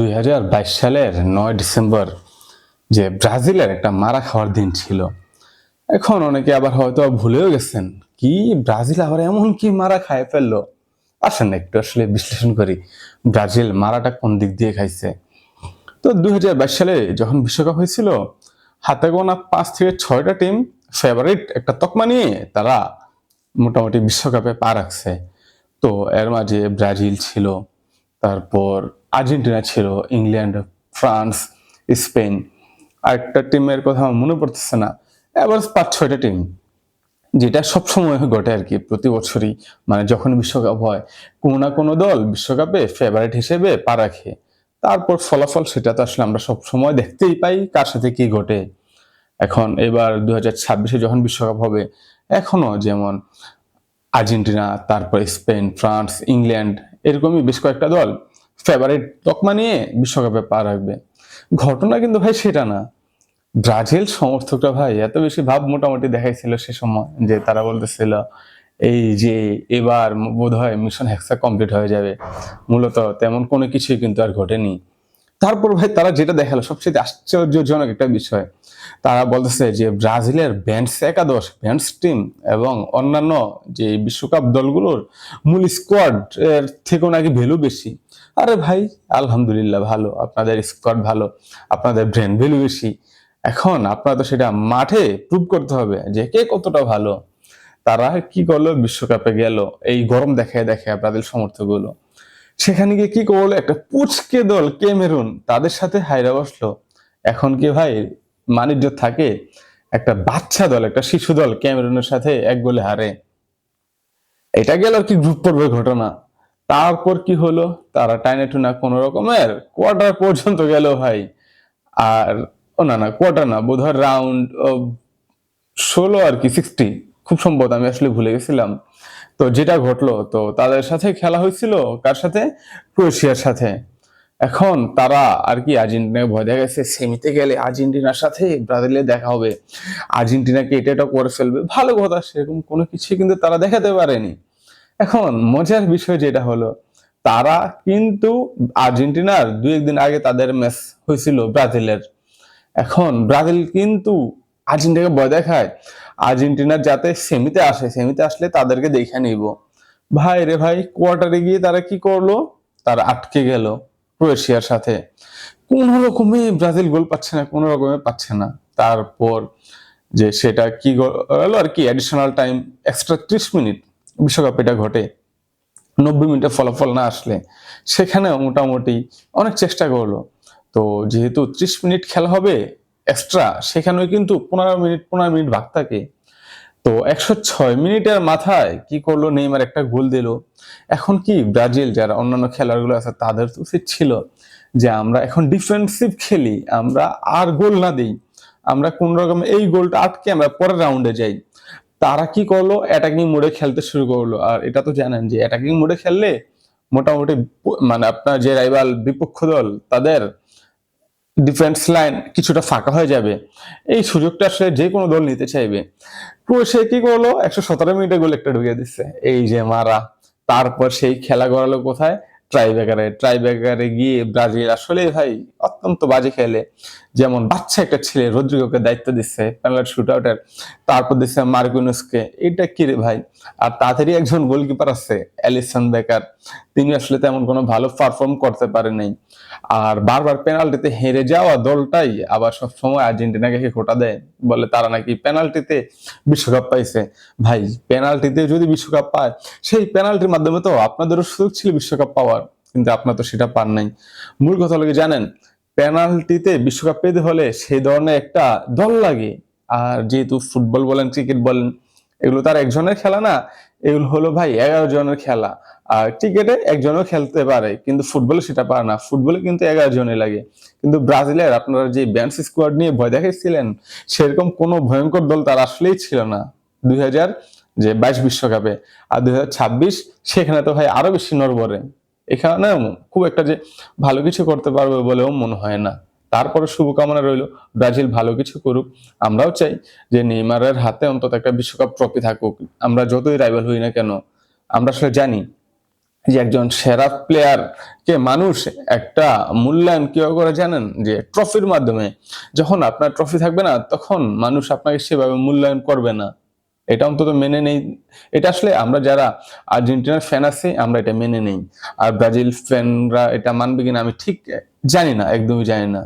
দুই হাজার বাইশ সালের নয় ডিসেম্বর যে ব্রাজিলের একটা মারা খাওয়ার দিন ছিল, এখন অনেকে আবার হয়তো ভুলেও গেছেন, কি ব্রাজিল আবার এমন কি মারা খায় ফেলল? আসেন একটু আসলে বিশ্লেষণ করি, ব্রাজিল মারাটা কোন দিক দিয়ে খাইছে? তো দুই হাজার বাইশ সালে যখন বিশ্বকাপ হয়েছিল, হাতে গোনা পাঁচ থেকে ছয়টা টিম ফেভারিট একটা তকমা নিয়ে তারা মোটামুটি বিশ্বকাপে পা রাখছে। তো এর মাঝে ব্রাজিল ছিল, তারপর আর্জেন্টিনা ছিল, ইংল্যান্ড, ফ্রান্স, স্পেন। আরেকটা টিমের কথা আমার মনে পড়তেছে না। এবার পাঁচ, ছয়টা টিম, যেটা সবসময় ঘটে আর কি প্রতি বছরই। মানে যখন বিশ্বকাপ হয়, কোনো না কোনো দল বিশ্বকাপে ফেভারিট হিসেবে পা রাখে। তারপর ফলাফল সেটা তো আসলে আমরা সবসময় দেখতেই পাই কার সাথে কি ঘটে। এখন এবার দু হাজার ছাব্বিশে যখন বিশ্বকাপ হবে, এখনও যেমন আর্জেন্টিনা, তারপর স্পেন, ফ্রান্স, ইংল্যান্ড, এরকমই বেশ কয়েকটা দল ফেভারিট তকমা নিয়ে বিশ্বকাপে পা রাখবে। ঘটনা কিন্তু ভাই সেটা না। ব্রাজিল সমর্থকরা ভাই এত বেশি ভাব মোটামুটি দেখাইছিল সে সময় যে তারা বলতেছিল, এই যে এবার বোধ হয় মিশন হ্যাক্সা কমপ্লিট হয়ে যাবে। মূলত তেমন কোনো কিছুই কিন্তু আর ঘটেনি। তারপর ভাই তারা যেটা দেখাল, সবচেয়ে আশ্চর্যজনক একটা বিষয়। তারা বলতেছে যে ব্রাজিলের ব্যান্ডস একাদশ, ব্যান্ডস টিম এবং অন্যান্য যে বিশ্বকাপ দলগুলোর মূল স্কোয়াড এর থেকেও নাকি ভ্যালু বেশি। আরে ভাই, আলহামদুলিল্লাহ ভালো, আপনাদের স্কোয়াড ভালো, আপনাদের ব্র্যান্ড ভ্যালু বেশি। এখন আপনারা তো সেটা মাঠে প্রুভ করতে হবে যে কে কতটা ভালো। তারা কি করল? বিশ্বকাপে গেল। এই গরম দেখায় দেখায় ব্রাজিল সমর্থকগুলো সেখানে গিয়ে কি করল? একটা পুচকে দল কেমেরুন তাদের সাথে হাইরা বসল। এখন কি ভাই মানিজ্য থাকে, একটা বাচ্চা দল, একটা শিশু দল ক্যামেরুনের সাথে এক গোলে হারে। এটা গেল আর কি গ্রুপ পর্বের ঘটনা। তারপর কি হলো? তারা টাইনে টুনা কোন রকমের কোয়ার্টার পর্যন্ত গেল ভাই। আর, ও না না কোয়ার্টার না, বোধহয় রাউন্ড ষোলো আর কি সিক্সটি খুব সম্ভবত আমি আসলে ভুলে গেছিলাম। তো যেটা ঘটলো, তো তাদের সাথে খেলা হয়েছিল কার সাথে? ক্রোয়েশিয়ার সাথে। এখন তারা আর কি আর্জেন্টিনাকে ভয় দেখা গেছে সেমিতে গেলে আর্জেন্টিনার সাথে ব্রাজিলে দেখা হবে। আর্জেন্টিনাকে এটা এটা করে ফেলবে, ভালো কথা, সেরকম কোনো কিছুই কিন্তু তারা দেখাতে পারেনি। এখন মজার বিষয় যেটা হলো, তারা কিন্তু আর্জেন্টিনার দু একদিন আগে তাদের ম্যাচ হয়েছিল ব্রাজিলের। এখন ব্রাজিল কিন্তু আর্জেন্টিনাকে ভয় দেখায়। আর্জেন্টিনার যাতে সেমিতে আসে, সেমিতে আসলে তাদেরকে দেখে নিব। ভাই রে ভাই কোয়ার্টারে গিয়ে তারা কি করল? তারা আটকে গেল ক্রোয়েশিয়ার সাথে। কোন রকমে ব্রাজিল গোল পাচ্ছে না, কোন রকমে পাচ্ছে না। তারপর যে সেটা কি গেল আর কি অ্যাডিশনাল টাইম এক্সট্রা ত্রিশ মিনিট, বিশ্বকাপ এটা ঘটে। নব্বই মিনিটে ফলাফল না আসলে সেখানে মোটামুটি অনেক চেষ্টা করল। তো যেহেতু ত্রিশ মিনিট খেলা হবে এক্সট্রা সেখানেও কিন্তু পনেরো মিনিট পনেরো মিনিট ভাগ থাকে। তো একশো ছয় মিনিটের মাথায় কি করল? নেইমার একটা গোল দিল। এখন কি ব্রাজিল, যারা অন্যান্য খেলাগুলো আছে, তাদের তো উচিত ছিল যে আমরা এখন ডিফেন্সিভ খেলি, আমরা আর গোল না দিই। আমরা কোন রকম এই গোলটা আটকে আমরা পরের রাউন্ডে যাই। তারা কি করল? অ্যাটাকিং মোডে খেলতে শুরু করল। আর এটা তো জানেন যে অ্যাটাকিং মোডে খেললে মোটামুটি মানে আপনার যে রাইভাল বিপক্ষ দল, তাদের ডিফেন্স লাইন কিছুটা ফাঁকা হয়ে যাবে। এই সুযোগটা আসলে যে কোনো দল নিতে চাইবে। ক্রোয়েশিয়া কি করল? একশো সতেরো মিনিটে গোল একটা ঢুকিয়ে দিচ্ছে। এই যে মারা, তারপর সেই খেলা গড়ালো কোথায়? ট্রাইব্রেকারে ট্রাইব্রেকারে গিয়ে ব্রাজিল আসলে ভাই অত্যন্ত বাজে খেলে। যেমন বাচ্চা একটা ছেলে রদ্রিগোকে দায়িত্ব দিচ্ছে পেনাল্টি শুট আউটের তারপর দিচ্ছে মার্কুনুসকে এটা কি রে ভাই? আর তাড়াতাড়ি একজন গোলকিপার আছে, অ্যালিসন বেকার। তিনি আসলে তেমন কোনো ভালো পারফর্ম করতে পারে নাই। আর বারবার পেনাল্টিতে হেরে যাওয়া দলটাই আবার সব সময় আর্জেন্টিনাকে খোটা দেয়? বলে তারা নাকি পেনাল্টিতে বিশ্বকাপ পাইছে। ভাই পেনাল্টিতে যদি বিশ্বকাপ পায়, সেই পেনাল্টির মাধ্যমে তো আপনাদেরও সুযোগ ছিল বিশ্বকাপ পাওয়ার। কিন্তু আপনার তো সেটা পান নাই। মূল কথা হলো জানেন, পেনাল্টিতে বিশ্বকাপ পেতে হলে সেই ধরনের একটা দল লাগে। আর যেহেতু ফুটবল বলেন, ক্রিকেট বলেন, এগুলো তার একজনের খেলা না, এগুলো হলো ভাই এগারো জনের খেলা। আর ক্রিকেটে একজনও খেলতে পারে, কিন্তু ফুটবলে সেটা পারে না। ফুটবলে কিন্তু এগারো জনে লাগে। কিন্তু ব্রাজিলের আপনারা যে ব্যান্স স্কোয়াড নিয়ে ভয় দেখাইছিলেন, সেরকম কোনো ভয়ঙ্কর দল তার আসলেই ছিল না। দুই হাজার যে বাইশ বিশ্বকাপে। আর দুই হাজার ছাব্বিশ, সেখানে তো ভাই আরও বেশি নড়বড়ে। এখানে খুব একটা যে ভালো কিছু করতে পারবে বলেও মনে হয় না। তারপরে শুভকামনা রইল, ব্রাজিল ভালো কিছু করুক। আমরাও চাই যে নেইমারের হাতে অন্তত একটা বিশ্বকাপ ট্রফি থাকুক। আমরা যতই রাইভাল হই না কেন, আমরা আসলে জানি যে একজন সেরা প্লেয়ার কে মানুষ একটা মূল্যায়ন কীভাবে করে জানেন? যে ট্রফির মাধ্যমে যখন আপনার ট্রফি থাকবে না, তখন মানুষ আপনাকে সেভাবে মূল্যায়ন করবে না। এটা অন্তত মেনে নেই। এটা আসলে আমরা যারা আর্জেন্টিনার ফ্যান আছি, আমরা এটা মেনে নেই। আর ব্রাজিল ফ্যানরা এটা মানবে কিনা আমি ঠিক জানি না, একদমই জানি না।